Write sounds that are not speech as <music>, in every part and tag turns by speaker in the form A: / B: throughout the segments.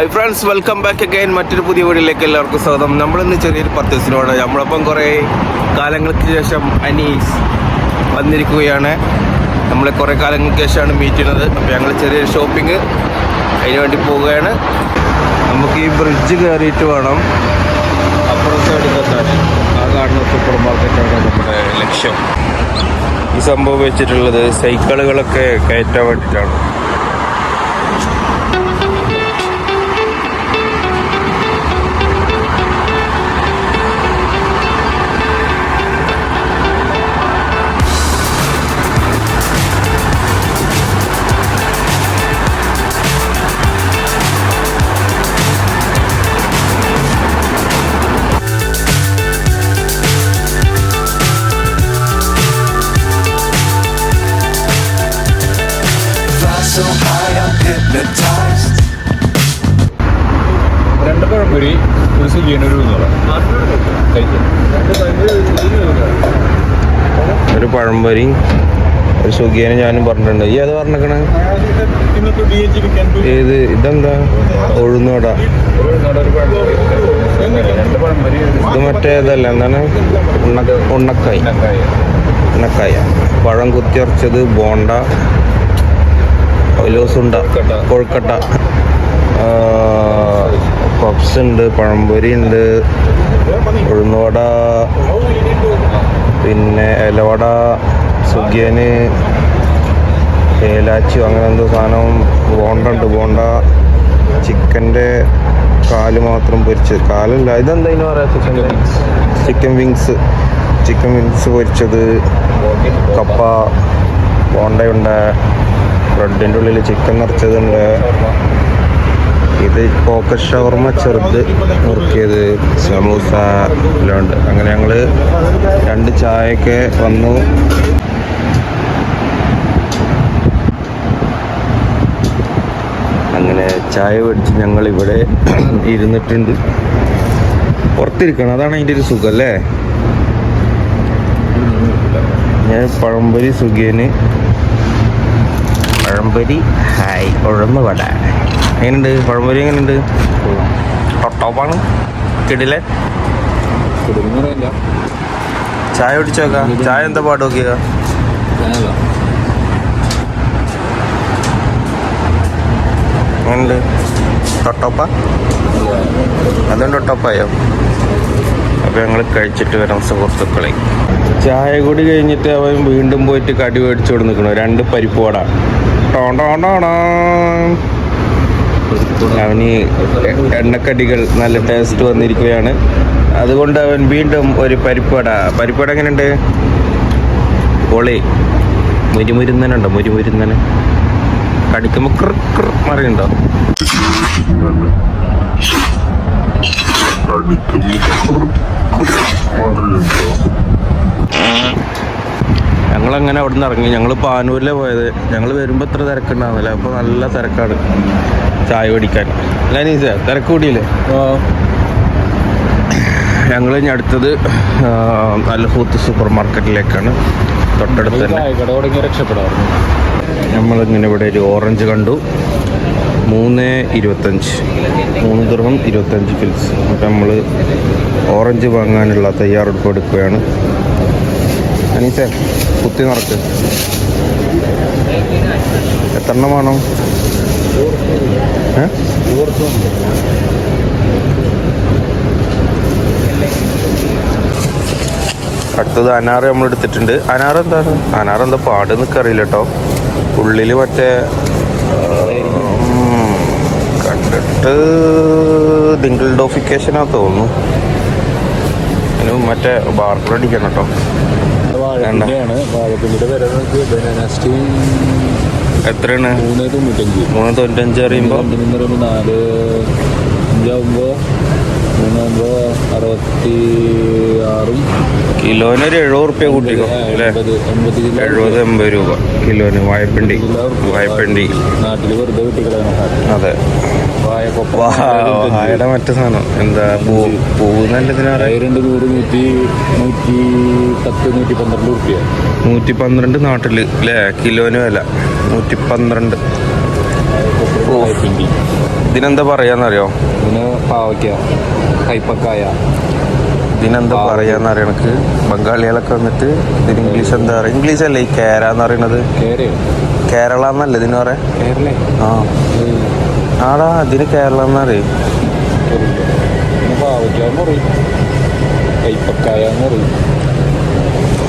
A: Hi friends welcome back again മറ്റൊരു പുതിയ വീഡിയോയിലേക്ക് എല്ലാവർക്കും സ്വാഗതം. നമ്മളിന്ന് ചെറിയൊരു പർച്ചേസിനോട് നമ്മളൊപ്പം കുറേ കാലങ്ങൾക്ക് ശേഷം അനീസ് വന്നിരിക്കുകയാണ്. നമ്മൾ കുറേ കാലങ്ങൾക്ക് ശേഷമാണ് മീറ്റ് ചെയ്യുന്നത്. അപ്പോൾ ഞങ്ങൾ ചെറിയൊരു ഷോപ്പിംഗ് അതിന് വേണ്ടി പോവുകയാണ്. നമുക്ക് ഈ ബ്രിഡ്ജ് കയറിയിട്ട് വേണം. അപ്പുറം സൈഡിലെത്താൻ ആ കാണുന്ന സൂപ്പർ മാർക്കറ്റാണ് നമ്മുടെ ലക്ഷ്യം. ഈ സംഭവം വെച്ചിട്ടുള്ളത് സൈക്കിളുകളൊക്കെ കയറ്റാൻ വേണ്ടിയിട്ടാണ്.
B: ഒരു
A: പഴംപൊരി ഒരു സുഖിയനെ ഞാനും പറഞ്ഞിട്ടുണ്ട്. ഈ അത് പറഞ്ഞേക്കണ? ഏത്? ഇതെന്താ?
B: പഴംപൊരി
A: ഇത് മറ്റേതല്ല എന്താണ്? ഉണ്ണ ഉണ്ണക്കായി. ഉണ്ണക്കായ. പഴം കുത്തിയറച്ചത് ബോണ്ട ഒലോസുണ്ട.
B: കൊഴുക്കട്ട
A: പപ്സ് ഉണ്ട് പഴംപൊരി ഉണ്ട് ഉഴുന്നുവട പിന്നെ ഇലവട സുഖിയന് ഏലാച്ചി അങ്ങനെ എന്തോ സാധനം ബോണ്ട ഉണ്ട് ബോണ്ട. ചിക്കന്റെ കാൽ മാത്രം പൊരിച്ചത് കാലല്ല ഇതെന്താ പറയാം ചിക്കൻ വിങ്സ് ചിക്കൻ വിങ്സ് പൊരിച്ചത് കപ്പ ബോണ്ടയുണ്ട് ബ്രെഡിന്റെ ഉള്ളിൽ ചിക്കൻ നിറച്ചതുണ്ട്. ഇത് പോക്കറ്റ് ഷവർമ ചെറുത് നുറുക്കിയത് സമൂസ എല്ലാം ഉണ്ട് അങ്ങനെ ഞങ്ങൾ രണ്ട് ചായയൊക്കെ വന്നു. അങ്ങനെ ചായ മേടിച്ച് ഞങ്ങൾ ഇവിടെ <coughs> ഇരുന്നിട്ടുണ്ട്. പുറത്തിരിക്കണം. അതാണ് അതിന്റെ ഒരു സുഖം അല്ലേ? ഞാൻ പഴംപൊരി സുഖേന് പഴംപൊരി ഹായ്. ഉഴന്ന് വട. എങ്ങനെയുണ്ട്? പഴംപൊരി എങ്ങനെയുണ്ട്? ടോപ്പാണ് കിടിലെ
B: ചായ
A: ചായ കുടിച്ചോക്കാം ചായ എന്താ പാട് നോക്കിയ? എങ്ങനെയുണ്ട്? ടൊട്ടോപ്പ അതും. ടൊട്ടോപ്പായോ അപ്പോൾ ഞങ്ങൾ കഴിച്ചിട്ട് വരാം സുഹൃത്തുക്കളെ. ചായ കൂടി കഴിഞ്ഞിട്ട് അവൻ വീണ്ടും പോയിട്ട് കടി മേടിച്ചു കൊടുത്ത് നിൽക്കണു. രണ്ട് പരിപ്പ് വട. ടോണ്ടോണ്ടോണോ അവന് എണ്ണക്കടികൾ നല്ല ടേസ്റ്റ് വന്നിരിക്കുകയാണ്. അതുകൊണ്ട് അവൻ വീണ്ടും ഒരു പരിപ്പട പരിപ്പട എങ്ങനെയുണ്ട്? പൊളി. മുരിമുരുന്നനുണ്ടോ? മുരിമുരുന്നന്. കടിക്കുമ്പോൾ ക്ര ക്ര മറിയുണ്ടോ ഞങ്ങളങ്ങനെ അവിടെ നിന്ന് ഇറങ്ങി. ഞങ്ങൾ പാനൂരിലെ പോയത്. ഞങ്ങൾ വരുമ്പോൾ ഇത്ര തിരക്കുണ്ടാവുന്നില്ല. അപ്പോൾ നല്ല തിരക്കാണ് ചായ കുടിക്കാൻ. അല്ല നീസ തിരക്ക് കൂടിയില്ലേ? ഞങ്ങൾ ഇനി അടുത്തത് അൽഹൂത്ത് സൂപ്പർ മാർക്കറ്റിലേക്കാണ് തൊട്ടടുത്ത് തന്നെ. നമ്മളിങ്ങനെ ഇവിടെ ഒരു ഓറഞ്ച് കണ്ടു. മൂന്ന് ഇരുപത്തഞ്ച്. മൂന്ന് ദുർഹം ഇരുപത്തഞ്ച് ഫിൽസ്. അപ്പം നമ്മൾ ഓറഞ്ച് വാങ്ങാനുള്ള തയ്യാറെടുപ്പ് എടുക്കുകയാണ്. അനീസേ കുത്തി നിറച്ച് എത്ര എണ്ണം വേണം അടുത്തത് അനാറ് നമ്മൾ എടുത്തിട്ടുണ്ട്. അനാറ് എന്താണ് അനാറ് എന്താ പാട് നിൽക്കറിയില്ല കേട്ടോ ഉള്ളിൽ മറ്റേ കണ്ടിട്ട് ഡിങ്കിൾ ഡോഫിക്കേഷനാ തോന്നുന്നു മറ്റേ ബാർക്കർ അടിക്കണം കേട്ടോ
B: വാഴപ്പിണ്ടിയാണ് വാഴപ്പിണ്ടിയുടെ വില നമുക്ക് ബനാന സ്റ്റീം
A: എത്രയാണ്?
B: മൂന്ന് തൊണ്ണൂറ്റഞ്ച്.
A: മൂന്ന് തൊണ്ണൂറ്റഞ്ച് അറിയുമ്പോൾ
B: നാല് അഞ്ചാവുമ്പോൾ മൂന്നാകുമ്പോൾ അറുപത്തി ആറും
A: കിലോന് ഒരു എഴുപത് റുപ്യ കൂട്ടിക്കോ അല്ലേ? എഴുപത് എൺപത് രൂപ കിലോന് വായപ്പിണ്ടി വായപ്പിണ്ടി
B: നാട്ടിൽ വെറുതെ
A: അതെ.
B: വാഴക്കൊപ്പം.
A: വാഴയുടെ മറ്റു സാധനം. എന്താ
B: നൂറ് നൂറ്റി നൂറ്റി പത്ത് നൂറ്റി പന്ത്രണ്ട് റുപ്യ
A: നൂറ്റി പന്ത്രണ്ട് നാട്ടിൽ. അല്ലേ കിലോന് വില. നൂറ്റി പന്ത്രണ്ട്. ഇതിനെന്താ പറയാന്നറിയോ?
B: ഇതിന് പാവയ്ക്ക കൈപ്പക്കായ.
A: ഇതിനെന്താ പറയാന്ന് എനിക്ക്? ബംഗാളികളൊക്കെ വന്നിട്ട് ഇതിന് ഇംഗ്ലീഷ് എന്താ പറയുക ഇംഗ്ലീഷ് അല്ലേ ഈ കേര എന്ന് പറയുന്നത്? കേരള. എന്നല്ലേ ഇതിന് പറയാ
B: കേരള.
A: ആ. ആടാ അതിന് കേരളം എന്നറിയും.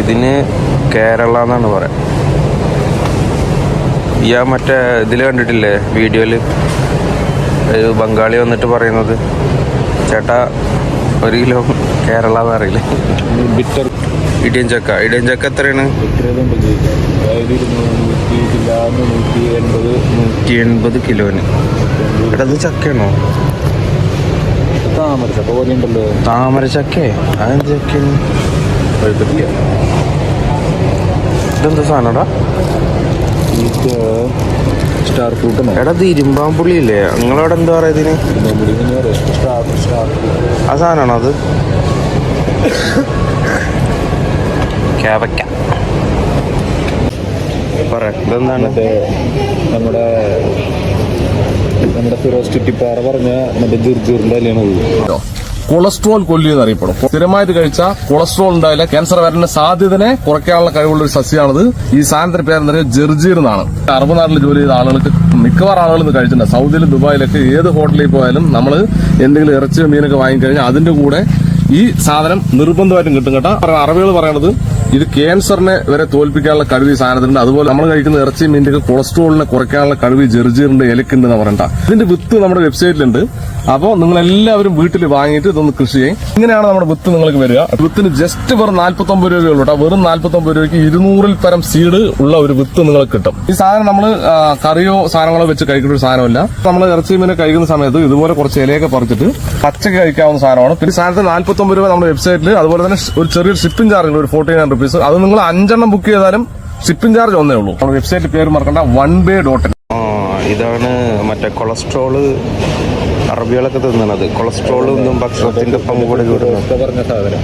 A: ഇതിന് കേരള എന്നാണ് പറയാ. ഇയാ മറ്റേ ഇതിൽ കണ്ടിട്ടില്ലേ വീഡിയോയിൽ? ഒരു ബംഗാളി വന്നിട്ട് പറയുന്നത് ചേട്ടാ ഒരു കിലോ കേരള എന്നറിയില്ലേ
B: ബിറ്റർ
A: ഇടിയൻ ചക്ക. ഇടിയൻ ചക്ക എത്രയാണ്?
B: നൂറ്റി എൺപത്
A: കിലോന്. എടാ ഇത് ചക്കയാണോ?
B: താമരച്ചക്ക പോലെ ഉണ്ടല്ലോ
A: താമര ചക്കേ? അതെന്ത് ചക്കയാണ്? ഇതെന്താ സാധനടാ?
B: ഇത് സ്റ്റാർ ഫ്രൂട്ട്
A: എടാ ഇത് ഇരുമ്പാമ്പുള്ളി ഇല്ലേ നിങ്ങളവിടെ എന്താ പറയാ ഇതിന്? ആ സാധനമാണോ അത്? പറ ഇതെന്താണ്
B: നമ്മുടെ നമ്മുടെ ഫിറോസ് ചുറ്റിപ്പാറ പറഞ്ഞ മറ്റേ ജുർജൂറിന്റെ അല്ലാണ്
C: കൊളസ്ട്രോൾ കൊല്ലി എന്ന് അറിയപ്പെടും. സ്ഥിരമായിട്ട് കഴിച്ചാൽ കൊളസ്ട്രോൾ ഉണ്ടായില്ല ക്യാൻസർ വരാനുള്ള സാധ്യതനെ കുറയ്ക്കാനുള്ള കഴിവുള്ള ഒരു സസ്യമാണിത് ഈ സാധനത്തിന്റെ പേരെന്ന് പറയുന്നത് ജെർജീർ എന്നാണ്. അറബ് നാട്ടിൽ ജോലി ചെയ്ത ആളുകൾക്ക് മിക്കവാറും ആളുകൾ ഇത് കഴിച്ചിട്ടുണ്ട്. സൗദിയിലും ദുബായിലൊക്കെ ഏത് ഹോട്ടലിൽ പോയാലും നമ്മൾ എന്തെങ്കിലും ഇറച്ചിയോ മീനൊക്കെ വാങ്ങിക്കഴിഞ്ഞാൽ അതിന്റെ കൂടെ ഈ സാധനം നിർബന്ധമായിട്ടും കിട്ടും കേട്ടോ. അറബികൾ പറയണത് ഇത് ക്യാൻസറിനെ വരെ തോൽപ്പിക്കാനുള്ള കഴിവ് ഈ സാധനത്തിനുണ്ട്. അതുപോലെ നമ്മൾ കഴിക്കുന്ന ഇറച്ചി മീനിന്റെ കൊളസ്ട്രോളിനെ കുറയ്ക്കാനുള്ള കഴിവ് ജെർജീറിന്റെ ഇലക്കുണ്ട് എന്ന് പറയണ്ട. ഇതിന്റെ വിത്ത് നമ്മുടെ വെബ്സൈറ്റിലുണ്ട്. അപ്പോൾ നിങ്ങൾ എല്ലാവരും വീട്ടിൽ വാങ്ങിയിട്ട് ഇതൊന്ന് കൃഷി ചെയ്യും. ഇങ്ങനെയാണ് നമ്മുടെ വിത്ത് നിങ്ങൾക്ക് വരിക. വിത്തിന് ജസ്റ്റ് വെറും നാല്പത്തി ഒമ്പത് രൂപയുള്ളൂ കേട്ടോ. വെറും നാല്പത്തി ഒമ്പത് രൂപയ്ക്ക് ഇരുന്നൂറിൽ പരം സീഡ് ഉള്ള ഒരു വിത്ത് നിങ്ങൾക്ക് കിട്ടും. ഈ സാധനം നമ്മൾ കറിയോ സാധനങ്ങളോ വെച്ച് കഴിക്കുന്ന ഒരു സാധനമല്ല. നമ്മൾ ഇറച്ചി മീനെ കഴിക്കുന്ന സമയത്ത് ഇതുപോലെ കുറച്ച് ഇലയൊക്കെ പറിച്ചിട്ട് പച്ചക്ക് കഴിക്കാവുന്ന സാധനമാണ്. പിന്നെ സാധനത്തിന് നാല്പത്തി ഒമ്പത് രൂപ നമ്മുടെ വെബ്സൈറ്റിൽ അതുപോലെ തന്നെ ഒരു ചെറിയൊരു ഷിപ്പിംഗ് ചാർജ് ഉണ്ട് ഒരു ഫോർട്ടി നയൻ റുപ്പീസ് അത് നിങ്ങൾ അഞ്ചെണ്ണം ബുക്ക് ചെയ്താലും ഷിപ്പിംഗ് ചാർജ് ഒന്നേ ഉള്ളൂ. നമ്മുടെ വെബ്സൈറ്റ് പേര് മറക്കണ്ട വൺ ബേ ഡോട്ട്
A: ഇതാണ് മറ്റേ കൊളസ്ട്രോൾ അറബികളൊക്കെ തിന്നണത്. കൊളസ്ട്രോൾ ഒന്നും ഭക്ഷണത്തിന്റെ പങ്കുകൂടെ
B: പറഞ്ഞ സാധനം.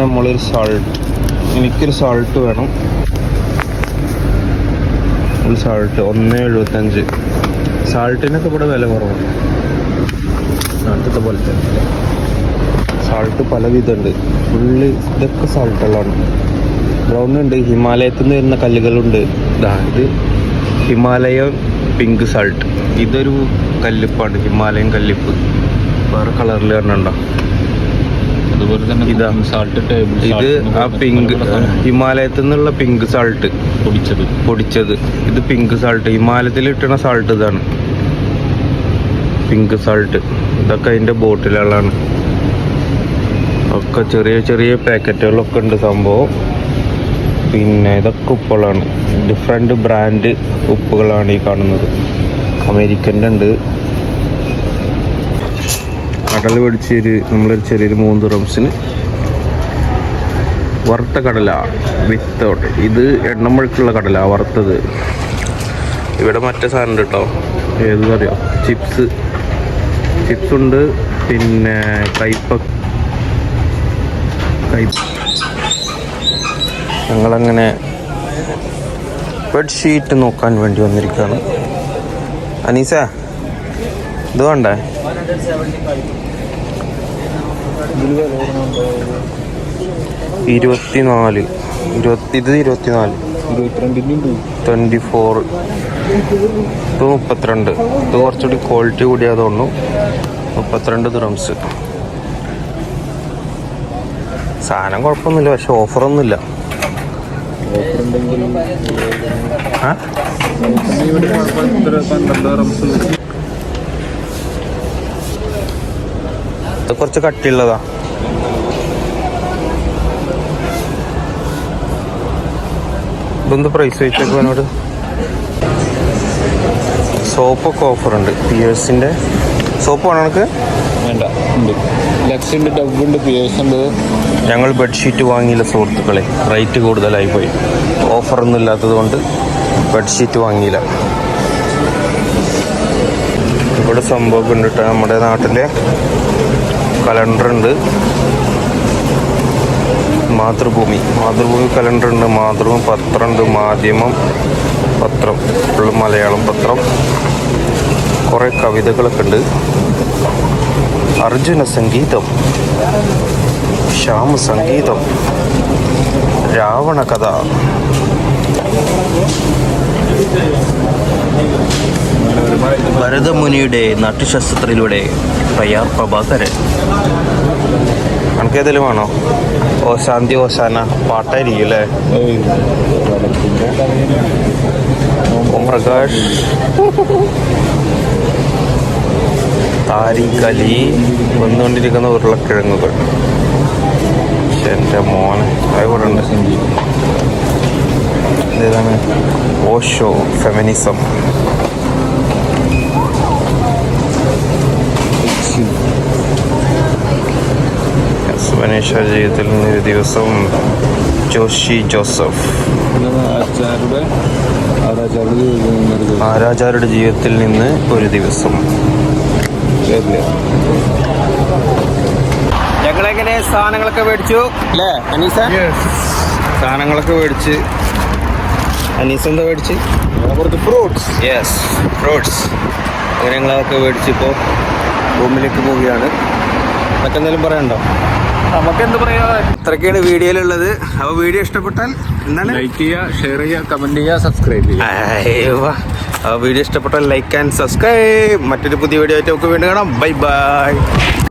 A: നമ്മളൊരു സാൾട്ട് എനിക്കൊരു സാൾട്ട് വേണം. ഒരു സാൾട്ട് ഒന്ന് എഴുപത്തഞ്ച്. സാൾട്ടിനൊക്കെ ഇവിടെ വില കുറവാണ്. നാട്ടിലത്തെ പോലത്തെ സാൾട്ട് പല വിധമുണ്ട് ഫുള്ള് ഇതൊക്കെ സാൾട്ടുകളാണ്. ബ്രൗൺ ഉണ്ട് ഹിമാലയത്തിൽ നിന്ന് വരുന്ന കല്ലുകളുണ്ട്. ഇതാ ഇത് ഹിമാലയൻ പിങ്ക് സാൾട്ട്. ഇതൊരു കല്ലിപ്പാണ്. ഹിമാലയൻ കല്ലിപ്പ്. വേറെ കളറിൽ കാണണ്ട
B: അതുപോലെ തന്നെ സാൾട്ട് ടേബിൾ
A: ഇത് ആ പിങ്ക് ഹിമാലയത്തിൽ നിന്നുള്ള പിങ്ക് സാൾട്ട്
B: പൊടിച്ചത്.
A: പൊടിച്ചത്. ഇത് പിങ്ക് സാൾട്ട് ഹിമാലയത്തിൽ ഇട്ടണ സാൾട്ട് ഇതാണ്. പിങ്ക് സാൾട്ട് ഇതൊക്കെ അതിന്റെ ബോട്ടിലുകളാണ്. ഒക്കെ ചെറിയ ചെറിയ പാക്കറ്റുകളൊക്കെ ഉണ്ട് സംഭവം. പിന്നെ ഇതൊക്കെ ഉപ്പുകളാണ്. ഡിഫറെന്റ് ബ്രാൻഡ് ഉപ്പുകളാണ് ഈ കാണുന്നത്. അമേരിക്കന്റെ ഉണ്ട്. കടൽ പിടിച്ചൊരു നമ്മളൊരു ചെറിയൊരു മൂന്ന് റംസിന് വറുത്ത കടല വിത്തൗട്ട് ഇത് എണ്ണമെഴുക്കുള്ള കടല വറുത്തത്. ഇവിടെ മറ്റേ സാധനം ഉണ്ട്? കേട്ടോ ഏത് അറിയോ ചിപ്സ്. ചിപ്സ് ഉണ്ട് പിന്നെ കയ്പ കയ്പ ഞങ്ങളങ്ങനെ ബെഡ്ഷീറ്റ് നോക്കാൻ വേണ്ടി വന്നിരിക്കുകയാണ്. അനീസ ഇത് വേണ്ടേ? ഇരുപത്തിനാല്. ഇരുപത്തി ഇത് ഇരുപത്തിനാല്. ട്വന്റി ഫോർ ഇത് മുപ്പത്തിരണ്ട്. ഇത് കുറച്ചുകൂടി ക്വാളിറ്റി കൂടിയാ തോന്നുന്നു. മുപ്പത്തിരണ്ട് ദ്രംസ് സാധനം കുഴപ്പമൊന്നുമില്ല പക്ഷെ ഓഫറൊന്നുമില്ല ഇത് കുറച്ച് കട്ടിയുള്ളതാ. ഇതെന്ത് പ്രൈസ് വെച്ചേക്കും എന്നോട് സോപ്പൊക്കെ ഓഫറുണ്ട് പിയേഴ്സിന്റെ സോപ്പ് വേണം എനിക്ക്
B: വേണ്ട ഉണ്ട്. ലക്സ് ഉണ്ട് ഡബ് ഉണ്ട് പിയേഴ്സ് ഉണ്ട്.
A: ഞങ്ങൾ ബെഡ്ഷീറ്റ് വാങ്ങിയില്ല സുഹൃത്തുക്കളെ. റേറ്റ് കൂടുതലായി പോയി. ഓഫറൊന്നും ഇല്ലാത്തത് കൊണ്ട് ബെഡ്ഷീറ്റ് വാങ്ങിയില്ല. ഇവിടെ സംഭവം ഉണ്ട് കേട്ടോ നമ്മുടെ നാട്ടിലെ കലണ്ടർ ഉണ്ട്. മാതൃഭൂമി. മാതൃഭൂമി കലണ്ടർ ഉണ്ട് മാതൃഭൂമി പത്രമുണ്ട് മാധ്യമം പത്രം ഫുള്ള് മലയാളം പത്രം. കുറേ കവിതകളൊക്കെ ഉണ്ട്. അർജുന സംഗീതം ശ്യാമ സംഗീതം രാവണ കഥ. ഭരതമുനിയുടെ നാട്യശാസ്ത്രത്തിലൂടെ പ്രയാർ പ്രഭാകരൻ. നമുക്ക് ഏതെങ്കിലും വേണോ? ഓ ശാന്തി ഓശാന പാട്ടായിരിക്കും അല്ലേ? ഓം പ്രകാശ് താരികലി വന്നുകൊണ്ടിരിക്കുന്ന ഉരുളക്കിഴങ്ങുകൾ. എന്റെ മോനെ. ഇതേതാണ് ഓഷോ ഫെമിനിസം. സുവനേഷ ജീവിതത്തിൽ നിന്ന് ഒരു ദിവസം ജോഷി ജോസഫ്.
B: ആരാചാരുടെ ജീവിതം
A: ആരാചാരുടെ ജീവിതത്തിൽ നിന്ന് ഒരു ദിവസം. ഞങ്ങളെങ്ങനെ സാധനങ്ങളൊക്കെ മേടിച്ചു? അല്ലേ അനീസ? സാധനങ്ങളൊക്കെ മേടിച്ച്. അനീസ് എന്താ മേടിച്ച്?
B: കുറച്ച് ഫ്രൂട്ട്സ്.
A: Yes fruits. അങ്ങനെ ഞങ്ങളതൊക്കെ മേടിച്ച് ഇപ്പോൾ റൂമിലേക്ക് പോവുകയാണ്. മറ്റെന്തെങ്കിലും പറയണ്ടോ
B: നമുക്ക് എന്ത് പറയാ?
A: ഇത്രയൊക്കെയാണ് വീഡിയോയിലുള്ളത്. അപ്പൊ വീഡിയോ ഇഷ്ടപ്പെട്ടാൽ എന്താണ്?
B: ലൈക്ക് ചെയ്യുക ഷെയർ ചെയ്യുക കമന്റ് ചെയ്യുക സബ്സ്ക്രൈബ് ചെയ്യുക.
A: വീഡിയോ ഇഷ്ടപ്പെട്ടാൽ ലൈക്ക് ആൻഡ് സബ്സ്ക്രൈബ് മറ്റൊരു പുതിയ വീഡിയോ ആയിട്ട് നമുക്ക് വീണ്ടും കാണാം. Bye bye